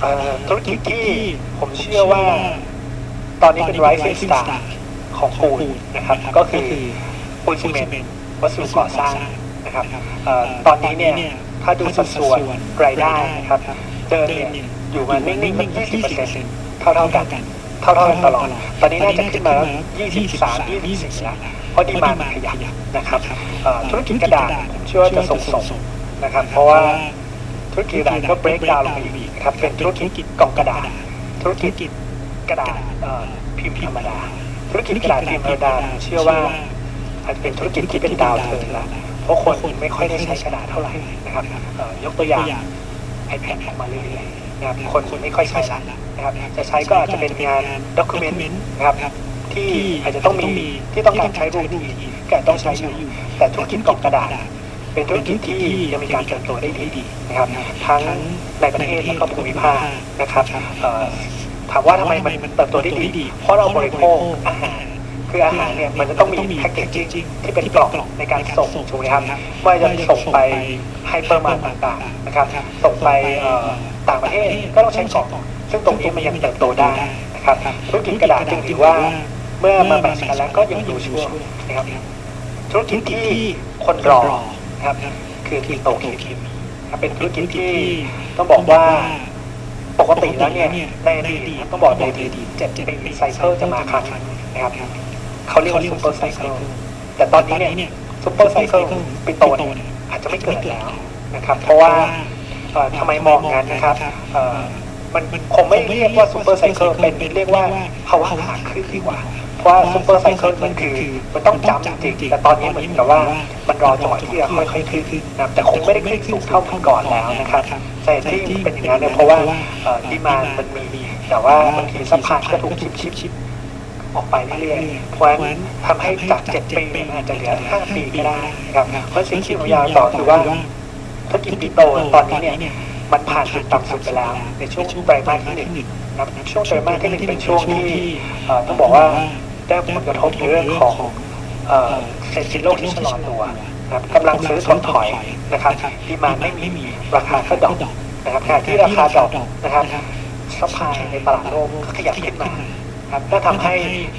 เอ่อธุรกิจที่ผมเชื่อว่า ตอนนี้เป็น rising star ของปูนนะครับ ก็คือปูนซีเมนต์วัสดุก่อสร้างนะครับเอ่อตอนนี้เนี่ยถ้าดูสัดส่วนรายได้นะครับเดิมเนี่ยอยู่มานิ่งๆมัน20%เท่าๆกันเท่าๆกันตลอด ตอนนี้น่าจะขึ้นมาแล้ว23 24แล้วเพราะดีมานมันขยับนะครับเอ่อธุรกิจกระดาษผมเชื่อว่าจะส่งส่งนะครับ เพราะว่า ธุรกิจกระดาษก็ break down ลงไปอีกครับเป็นธุรกิจกล่องกระดาษ ธุรกิจกระดาษพิมพ์ธรรมดา ธุรกิจกระดาษพิมพ์ธรรมดาเชื่อว่าอาจจะเป็นธุรกิจที่เป็นดาวเทิร์นละเพราะคนไม่ค่อยได้ใช้กระดาษเท่าไหร่นะครับยกตัวอย่าง iPad ออกมาเรื่อยๆนะครับคนไม่ค่อยใช้นะครับจะใช้ก็อาจจะเป็นงานด็อกิเมนต์นะครับที่อาจจะต้องมีที่ต้องการใช้รูปดีก็ต้องใช้อยู่แต่ธุรกิจกล่องกระดาษ เป็นธุรกิจที่ยังมีการเติบโตได้ดีนะครับทั้งในประเทศและก็ภูมิภาคนะครับเอ่อถามว่าทำไมมันเติบโตได้ดี เพราะเราบริโภคอาหารคืออาหารเนี่ยมันจะต้องมีแพ็กเกจจิ้งที่เป็นกล่องในการส่งถูกไหมครับว่าจะส่งไปไฮเปอร์มาร์ทต่างๆนะครับส่งไปเอ่อต่างประเทศก็ต้องใช้กล่องซึ่งตรงนี้มันยังเติบโตได้นะครับธุรกิจกระดาษจึงถือว่าเมื่อมาแบ่งกันแล้วก็ยังอยู่ช่วงนะครับธุรกิจที่คนรอนะ ครับ คือปิโตรเคมีครับเป็นธุรกิจที่ต้องบอกว่าปกติแล้วเนี่ยในอดีตต้องบอกในอดีตเจ็ดปีไซเคิลจะมาครั้งนะครับเขาเรียกว่าซูเปอร์ไซเคิลแต่ตอนนี้เนี่ยซูเปอร์ไซเคิลปิโตเนี่ยอาจจะไม่เกิดแล้วนะครับ เพราะว่าเอ่อทำไมมองงั้นนะครับเอ่อ มันคงไม่เรียกว่าซูเปอร์ไซเคิลเป็นเรียกว่าภาวะขาขึ้นดีกว่าเพราะว่าซูเปอร์ไซเคิลมันคือมันต้องจำจริงแต่ตอนนี้เหมือนกับว่ามันรอจังหวะที่จะค่อยๆขึ้นนะแต่คงไม่ได้ขึ้นสูงเท่าเมื่อก่อนแล้วนะครับแต่ที่เป็นอย่างนั้นเนี่ยเพราะว่าดีมานมันมีแต่ว่าบางทีซัพพายก็ถูกชิปชิปชิปออกไปเรื่อยๆเพราะฉะนั้นทำให้จากเจ็ดปีมันอาจจะเหลือห้าปีก็ได้นะครับเพราะสิ่งที่ผมอยากต่อคือว่าธุรกิจปิโตตอนนี้เนี่ย มันผ่านจุดต่ำสุดไปแล้วในช่วงไตรมาสที่หนึ่งนะครับช่วงไตรมาสที่หนึ่งเป็นช่วงที่เอ่อต้องบอกว่าได้ผลกระทบในเรื่องของเอ่อเศรษฐกิจโลกที่ชะลอตัวนะครับกำลังซื้อถดถอยนะครับดีมานไม่มีราคาก็ดรอปนะครับขณะที่ราคาดรอปนะครับซัพพลายในตลาดโลกก็ขยับขึ้นมาครับก็ทำให้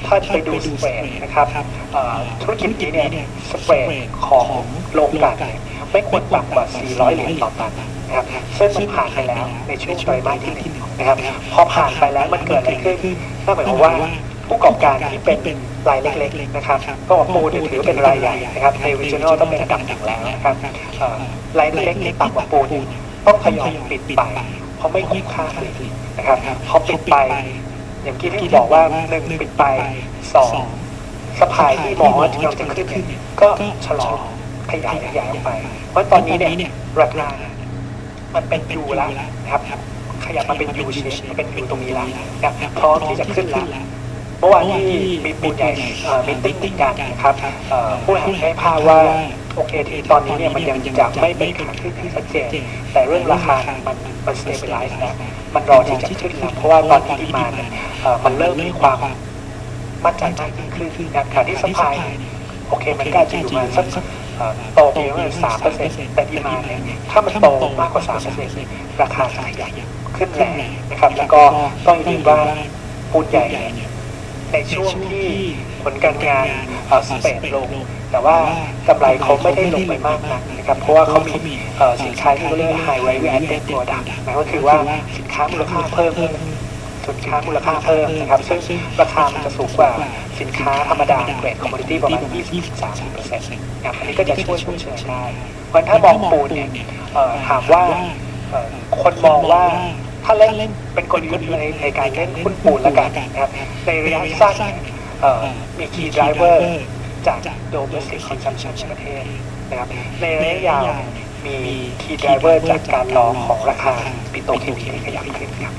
ถ้าไปดูสเปรดนะครับเอ่อธุรกิจนี้เนี่ยสเปรดของโรงกลั่นเนี่ยไม่ควรต่ำกว่า 400 เหรียญต่อตัน นะครับซึ่งมันผ่านไปแล้วในช่วงไตรมาสที่หนึ่งนะครับพอผ่านไปแล้วมันเกิดอะไรขึ้นนั่นหมายความว่าผู้ประกอบการที่เป็นรายเล็กๆนะครับก็ปูเนี่ยถือเป็นรายใหญ่นะครับใน regional ต้องเป็นอันดับหนึ่งแล้วนะครับรายเล็กๆที่ต่ำกว่าปูนต้องทยอยปิดไปเพราะไม่คุ้มค่าผลิตนะครับพอปิดไป อย่างที่ที่บอกว่าหนึ่งปิดไปสองสปายที่มองว่าเราจะขึ้นก็ชะลอขยายขยายออกไป เพราะตอนนี้เนี่ยราคา มันเป็นยูแล้วนะครับ ขยับมาเป็นยูเชฟมาเป็นยูตรงนี้แล้วนะครับพร้อมที่จะขึ้นแล้วเมื่อวานที่มีปูนใหญ่มีติ้งติดกันนะครับผู้หาให้ภาพว่าโอเคที่ตอนนี้เนี่ยมันยังจะไม่เป็นขาขึ้นที่ชัดเจนแต่เรื่องราคามันมันสเตเบลไลซ์แล้วมันรอที่จะขึ้นแล้วเพราะว่าตอนนี้ที่มาเนี่ยมันเริ่มมีความมั่นใจมากขึ้นนะครับขณะที่สปายโอเคมันก็อาจะอยู่มาสัก โตเพียงประมาณสามเปอร์เซ็นต์แต่ดีมาเนี่ยถ้ามันโตมากกว่าสามเปอร์เซ็นต์ราคาจะขยับขึ้นแรงนะครับ แล้วก็ต้องอย่าลืมว่าปูนใหญ่เนี่ยในช่วงที่ผลการงานเอ่อสเปดลง แต่ว่ากำไรเขาไม่ได้ลงไปมากนักนะครับ เพราะว่าเขามีเอ่อสินค้าที่เขาเรียก high value added product นะก็คือว่าสินค้ามูลค่าเพิ่ม สินค้ามูลค่าเพิ่มนะครับซึ่งราคามันจะสูงกว่าสินค้าธรรมดาเกรดคอมมูนิตี้ประมาณ 20-30%นะครับอันนี้ก็จะช่วยชดเชยได้เพราะฉะนั้นถ้ามองปูนเนี่ยเอ่อถามว่าเอ่อคนมองว่าถ้าเล่นเป็นกลยุทธ์ในในการเล่นหุ้นปูนแล้วกันนะครับในระยะสั้นเอ่อมี key driver จาก domestic consumption ในประเทศนะครับในระยะยาวมี key driver จากการรอของราคาปิโตรเคมีที่ขยับขึ้นครับ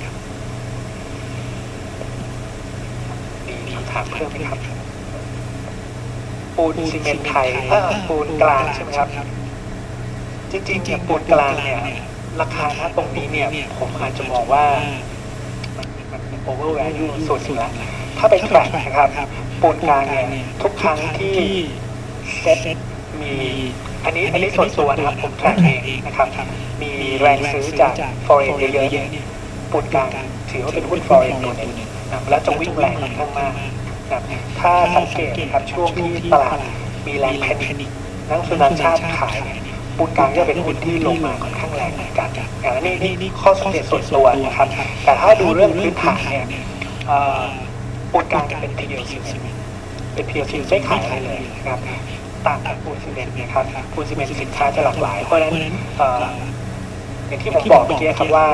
มีคำ ถามเพิ่มไหมครับ ปูนซีเมนต์ไทยเออปูนกลางใช่ไหมครับ จริงๆเนี่ยปูนกลางเนี่ยราคาณตรงนี้เนี่ยผมอาจจะมองว่ามันมันเป็น over value ส่วนหนึ่งละถ้าเป็นแทร็กนะครับปูนกลางเนี่ยทุกครั้งที่เซ็ตมีอันนี้อันนี้ส่วนตัวนะครับผมแทร็กเองนะครับ มีแรงซื้อจาก foreign เยอะๆเนี่ยปูนกลางถือว่าเป็นหุ้นฟลอเรนตัวหนึง นะครับและจะวิ่งแรงค่อนข้างมากนะครับถ้าสังเกตนะครับช่วงที่ตลาดมีแรงแพนิคนักลงทุนต่างชาติขายเนี่ยปูนกลางจะเป็นหุ้นที่ลงมาค่อนข้างแรงเหมือนกันอ่านี่นี่นี่ข้อสังเกตส่วนตัวนะครับ แต่ถ้าดูเรื่องพื้นฐานเนี่ยเอ่อปูนกลางเป็น PLC เป็น PLC ไม่ขายอะไรเลยนะครับต่างกับปูนซีเมนต์นะครับปูนซีเมนต์สินค้าจะหลากหลาย เพราะฉะนั้นเอย่างที่ผมบอกเมื่อกี้ครับว่า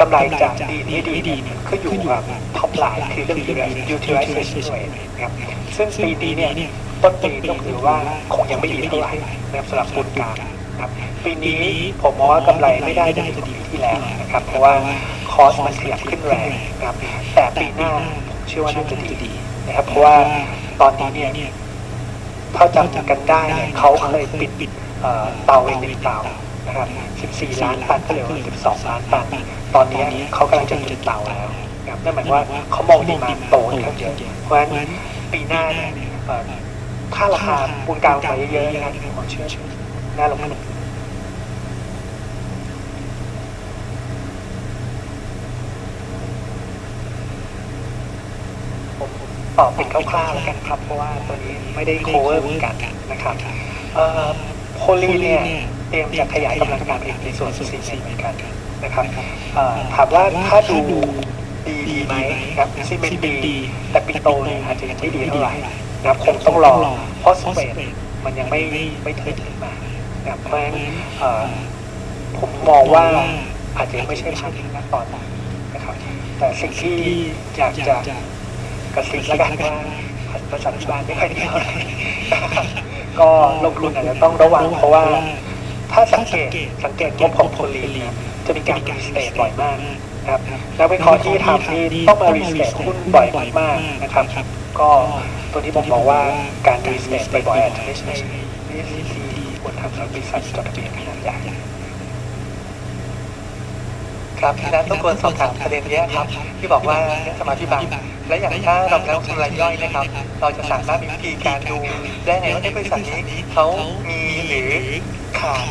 กำไรจะดีไม่ดีเนี่ยขึ้นอยู่กับท็อปไลน์คือเรื่อง utilization rate นะครับซึ่งปีนี้เนี่ยต้นปีต้องถือว่าคงยังไม่ดีเท่าไหร่นะครับสำหรับปูนกางนะครับปีนี้ผมมองว่ากำไรไม่ได้ดีกว่าปีที่แล้วนะครับเพราะว่าคอสมันขยับขึ้นแรงนะครับแต่ปีหน้าผมเชื่อว่าน่าจะดีนะครับเพราะว่าตอนนี้เนี่ยถ้าจำกันได้เนี่ยเขาเคยปิดเอ่อเตาอีกหนึ่งเตา นะครับ14 ล้านตันก็เหลือ12 ล้านตัน ตอนนี้เขากำลังจะปิดเตาแล้วนะครับนั่นหมายว่าเขามองดีมาโตค่อนข้างเยอะเพราะฉะนั้นปีหน้าถ้าราคาปูนกลางไปเยอะๆนะครับผมเชื่อน่าลงทุนตอบเป็นคร่าวๆแล้วกันครับ เพราะว่าตัวนี้ไม่ได้โคเวอร์เหมือนกันนะครับโพลีเนี่ย เตรียมจะขยายกำลังการผลิตในส่วนซีเมนต์เหมือนกันนะครับเอ่อถามว่าถ้าดูดีดีไหมครับซีเมนต์ดี แต่ปิโตเนี่ยอาจจะยังไม่ดีเท่าไหร่นะครับคงต้องรอ เพราะสเปนมันยังไม่ไม่ถึงขึ้นมานะครับเพราะฉะนั้นเอ่อผมมองว่าอาจจะยังไม่ใช่ภาพที่ณตอนนี้นะครับ แต่สิ่งที่อยากจะกระซิบแล้วกันว่าภาษาที่บ้านไม่ค่อยดีเท่าไหร่ก็ลงทุนอาจจะต้องระวังเพราะว่า ถ้าสังเกตสังเกตงบของโพลีนนะจะมีการรีสเตทบ่อยมากนะครับนักวิเคราะห์ที่ทำนี่ต้องมารีสเตทหุ้นบ่อยมากๆนะครับ ก็ตัวที่ผมบอกว่าการรีสเตทบ่อยๆอาจจะไม่ใช่ไม่ใช่สิ่งที่ควรทำสำหรับบริษัทจดทะเบียนขนาดใหญ่ครับพี่นัทต้องควรสอบถามประเด็นเนี้ยครับ ที่บอกว่าเรื่องสมาธิบังและอย่างถ้าเราเป็นนักลงทุนรายย่อยนะครับ เราจะสามารถมีวิธีการดูได้ไงว่าในบริษัทนี้เขามีหรือขาด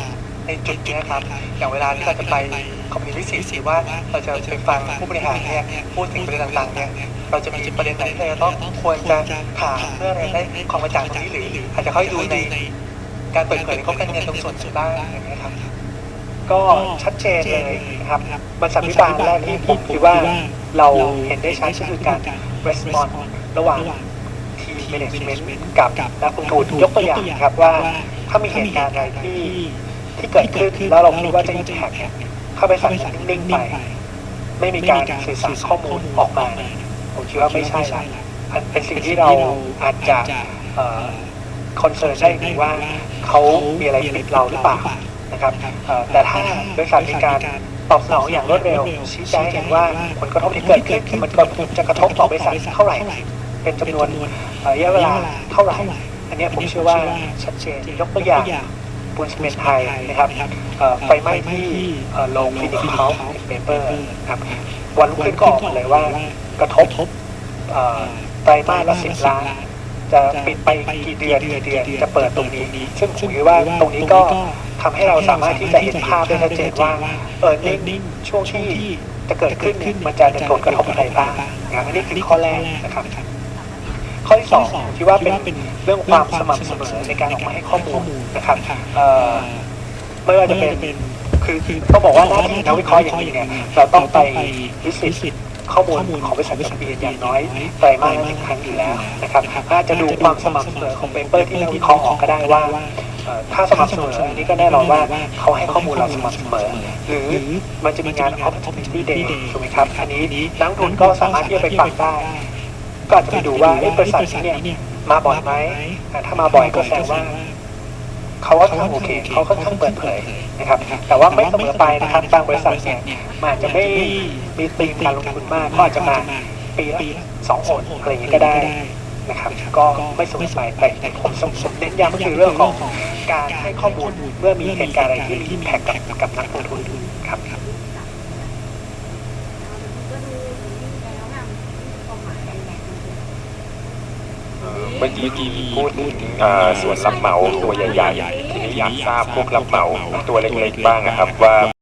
ในจุดนี้ครับ อย่างเวลาที่เราจะไปคอมมิวนิสต์หรือว่าเราจะไปฟังผู้บริหารเนี่ยพูดถึงประเด็นต่างๆเนี่ยเราจะมีประเด็นไหนที่เราต้องควรจะถามเพื่ออะไรได้ความกระจ่างตรงนี้หรืออาจจะค่อยดูในการเปิดเผยในข้อการเงินตรงส่วนบ้างอย่างนี้ครับก็ชัดเจนเลยนะครับบรรษัทวิบาลแรกที่ผมคิดว่าเราเห็นได้ชัดก็คือการ response ระหว่างทีม management กับนักลงทุนยกตัวอย่างครับว่า ถ้ามีเหตุการณ์อะไรที่ ที่เกิดขึ้นแล้วเราคิดว่าจะ impact เนี่ยเข้าไปสั่งนิ่งๆไป ไม่มีการสื่อสารข้อมูลออกมาเนี่ยผมคิดว่าไม่ใช่ละเป็นสิ่งที่เราอาจจะคอนเซิร์นได้หรือว่าเขามีอะไรปิดเราหรือเปล่านะครับแต่ถ้าบริษัทมีการตอบสนองอย่างรวดเร็ว ชี้แจงเห็นว่าผลกระทบที่เกิดขึ้นมันจะกระทบต่อบริษัทเท่าไหร่ เป็นจำนวนระยะเวลาเท่าไหร่ อันนี้ผมเชื่อว่าชัดเจนยกตัวอย่าง ปูนซีเมนต์ไทยนะครับเอ่อไฟไหม้ที่เอ่อโรงฟินิกเขาเปเปอร์ครับวันรุ่งขึ้นก็ออกมาเลยว่ากระทบเอ่อไตรมาสละสิบล้าน จะปิดไปกี่เดือนกี่เดือนจะเปิดตรงนี้ ซึ่งผมคิดว่าตรงนี้ก็ทำให้เราสามารถที่จะเห็นภาพได้ชัดเจนว่าเออนิ่งช่วงที่จะเกิดขึ้นเนี่ยมันจะเป็นผลกระทบอะไรบ้างนะครับอันนี้คือข้อแรกนะครับ ข้อที่สองผมคิดว่าเป็นเรื่องความสม่ำเสมอในการออกมาให้ข้อมูลนะครับเอ่อไม่ว่าจะเป็นคือต้องบอกว่าหน้าที่นักวิเคราะห์อย่างนี้เนี่ยเราต้องไปวิสิตข้อมูลของบริษัทจดทะเบียนอย่างน้อยไตรมาสละหนึ่งครั้งอยู่แล้วนะครับอาจจะดูความสม่ำเสมอของเปเปอร์ที่นักวิเคราะห์ออกก็ได้ว่าเอ่อถ้าสม่ำเสมออันนี้ก็แน่นอนว่าเขาให้ข้อมูลเราสม่ำเสมอ หรือมันจะมีงาน opportunity day ถูกไหมครับ อันนี้นักลงทุนก็สามารถที่จะไปฟังได้ ก็อาจจะไปดูว่าเอ๊ะบริษัทนี้เนี่ยมาบ่อยไหมถ้ามาบ่อยก็แสดงว่าเขาก็ทำโอเคเขาค่อนข้างเปิดเผยนะครับ แต่ว่าไม่เสมอไปนะครับบางบริษัทเนี่ยมันอาจจะไม่มีธีมการลงทุนมาก ก็อาจจะมาปีละสองหนอะไรอย่างนี้ก็ได้นะครับ ก็ไม่สมอไปแต่ผมเน้นย้ำก็คือเรื่องของการให้ข้อมูลเมื่อมีเหตุการณ์อะไรที่มีอิมแพคกับกับนักลงทุนครับ เมื่อกี้มีพูดถึงส่วนรับเหมาตัวใหญ่ๆทีนี้อยากทราบพวกรับเหมาตัวเล็กๆบ้างนะครับว่า